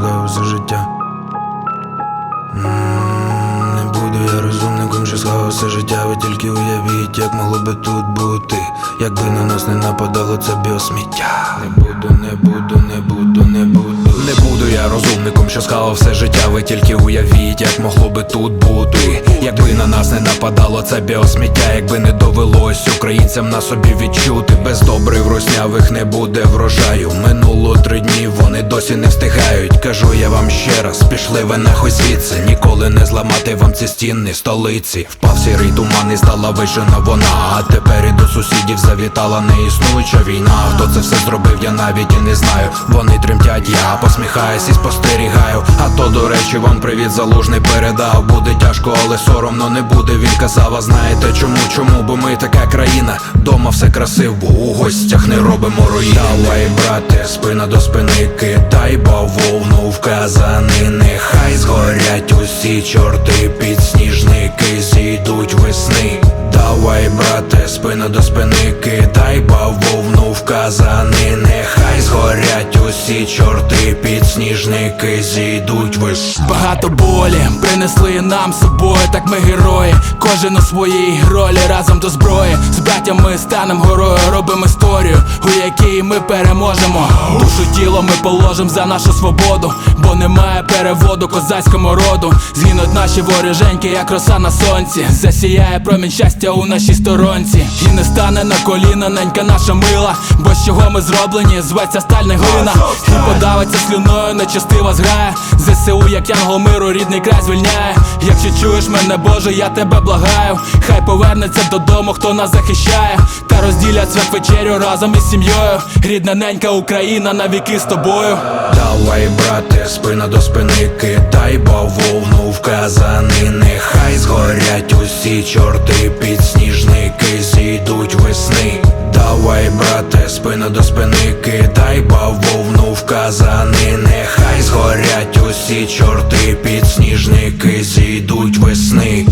що все життя. Не буду я розумником, що схавав все життя. Ви тільки уявіть, як могло би тут бути. Якби на нас не нападало це біосміття. Не буду, не буду, не буду, не буду. Не буду я розумником, що схавав все життя. Ви тільки уявіть, як могло би тут бути. Якби на нас не нападало це біосміття, якби не довелось українцям на собі відчути. Без добрив руснявих не буде врожаю. Минуло досі не встигають. Кажу я вам ще раз, пішли ви нахуй звідси. Ніколи не зламати вам ці стіни столиці. Впав сірий туман і стала вишена вона. А тепер і до сусідів завітала неіснуюча війна. Хто це все зробив, я навіть і не знаю. Вони тремтять, я посміхаюсь і спостерігаю. А то, до речі, вам привіт залужний передав. Буде тяжко, але соромно не буде. Він казав, а знаєте чому? Чому? Бо ми така країна. Дома все красив, бо у гостях не робимо руїни. Давай, брате, спина до спини кидай бавовну в казани. Нехай згорять усі чорти, підсніжники зійдуть весни. Давай, брате, спина до спини кидай бавовну в казани. Нехай усі чорти, підсніжники зійдуть весни. Багато болі принесли нам собою, так ми герої. Кожен у своїй ролі разом до зброї. З братями станем горою, робимо історію, у якій ми переможемо. Душу тіло ми положим за нашу свободу, бо немає переводу козацькому роду. Згинуть наші воріженьки, як роса на сонці. Засіяє промінь щастя у нашій сторонці. І не стане на коліна, ненька наша мила. Бо з чого ми зроблені, зветься сталь не глина. І подавиться слюною, нечестива зграє. ЗСУ, як янгол миру, рідний край звільняє. Якщо чуєш мене, Боже, я тебе благаю. Хай повернеться додому, хто нас захищає. Розділять свят вечерю разом із сім'єю. Рідна ненька Україна навіки з тобою. Давай, брате, спина до спини кидай бавовну в казани. Нехай згорять усі чорти, підсніжники зійдуть весни. Давай, брате, спина до спини кидай бавовну в казани. Нехай згорять усі чорти, підсніжники зійдуть весни.